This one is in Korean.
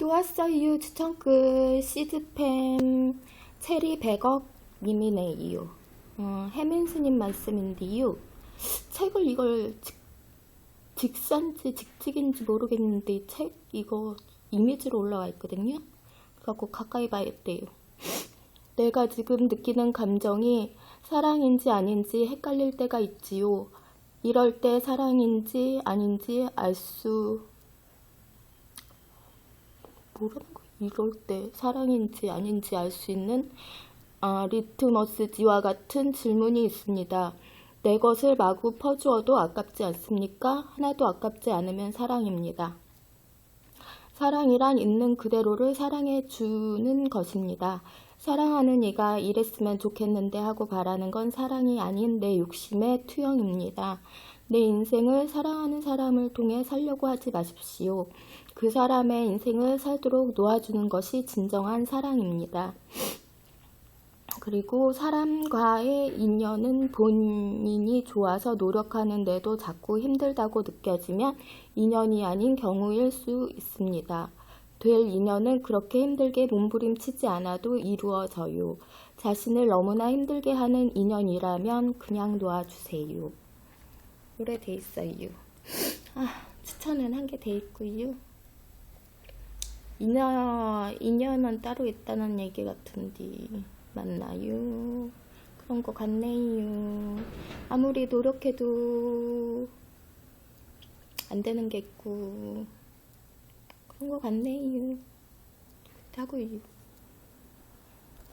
또 왔어요. 추천 끝. 시드팸 체리 100억 님이네요. 어, 해민스님 말씀인데요. 책을 이걸 직, 직선지 직직인지 모르겠는데 이책 이거 이미지로 올라와 있거든요. 그래갖고 가까이 봐야 돼요. 내가 지금 느끼는 감정이 사랑인지 아닌지 헷갈릴 때가 있지요. 이럴 때 사랑인지 아닌지 알 수, 뭐라는 거야? 이럴 때 사랑인지 아닌지 알 수 있는 아, 리트머스지와 같은 질문이 있습니다. 내 것을 마구 퍼주어도 아깝지 않습니까? 하나도 아깝지 않으면 사랑입니다. 사랑이란 있는 그대로를 사랑해 주는 것입니다. 사랑하는 이가 이랬으면 좋겠는데 하고 바라는 건 사랑이 아닌 내 욕심의 투영입니다. 내 인생을 사랑하는 사람을 통해 살려고 하지 마십시오. 그 사람의 인생을 살도록 놓아주는 것이 진정한 사랑입니다. 그리고 사람과의 인연은 본인이 좋아서 노력하는데도 자꾸 힘들다고 느껴지면 인연이 아닌 경우일 수 있습니다. 될 인연은 그렇게 힘들게 몸부림치지 않아도 이루어져요. 자신을 너무나 힘들게 하는 인연이라면 그냥 놓아주세요. 노래 돼 있어요. 아, 추천은 한 개 돼 있고요. 인연, 인연은 따로 있다는 얘기 같은데, 맞나요? 그런 것 같네요. 아무리 노력해도 안 되는 게 있고, 그런 것 같네요. 하고요.